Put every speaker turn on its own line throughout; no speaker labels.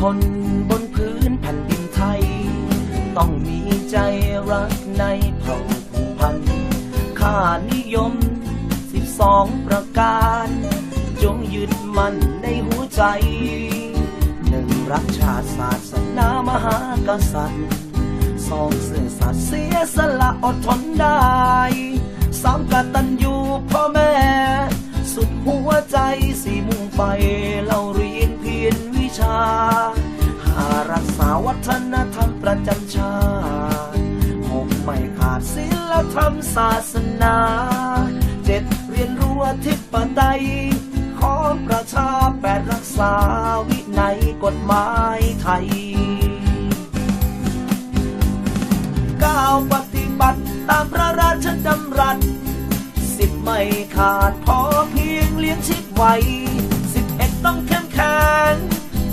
คนบนพื้นแผ่นดินไทย ต้องมีใจรักในเผ่าผูกพันค่านิยม 12 ประการ จงยึดมั่นในหัวใจหนึ่งรักชาติศาสนามหากษัตริย์สองเสื่อสัตย์เสียสละอดทนได้สามกตัญญูพ่อแม่ สุดหัวใจสี่มุ่งไปเรา ธรรมศาสนาเจ็ดเรียนรู้อธิปไตยของประชาแปดรักษาวินัยกฎหมายไทยก้าวปฏิบัติตามพระราชดำรัสสิบไม่ขาดพอเพียงเลี้ยงชีพไว้สิบเอ็ดต้องเข้มแข็ง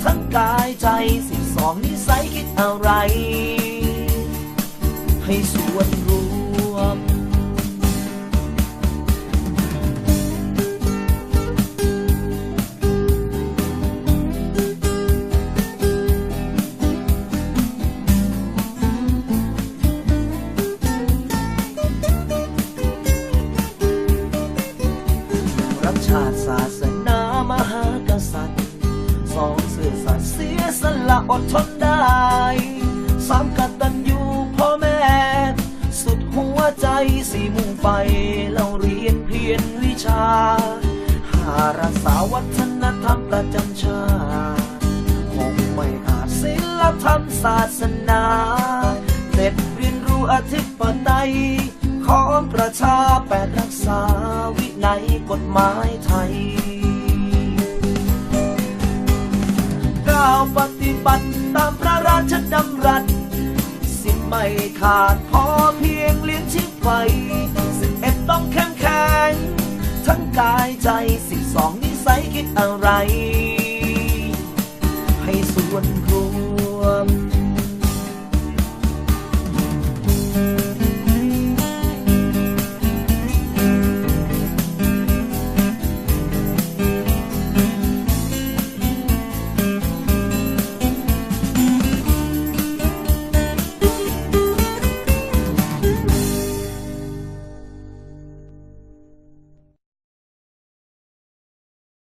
ทั้งกายใจสิบสองนิสัยคิดอะไร ให้ส่วนรู้ สียสละอดทนได้ สามกตัญญูพ่อแม่ สุดหัวใจสี่มุ่งไปเราเรียนเพียรวิชา หารักษาวัฒนธรรมประจำชาติคงไม่อาจศิลธรรมศาสนาเด็ดเรียนรู้อธิปไตยของประชาแปดรักษาวินัยกฎหมายไทย ก้าวปฏิบัติตามพระราชดำรัส สิไม่ขาดพอเพียงเลี้ยงชีพไว้สิบเอ็ดต้องแข็งแข็งทั้งกายใจสิบสองนิสัยคิดอะไร ให้ส่วน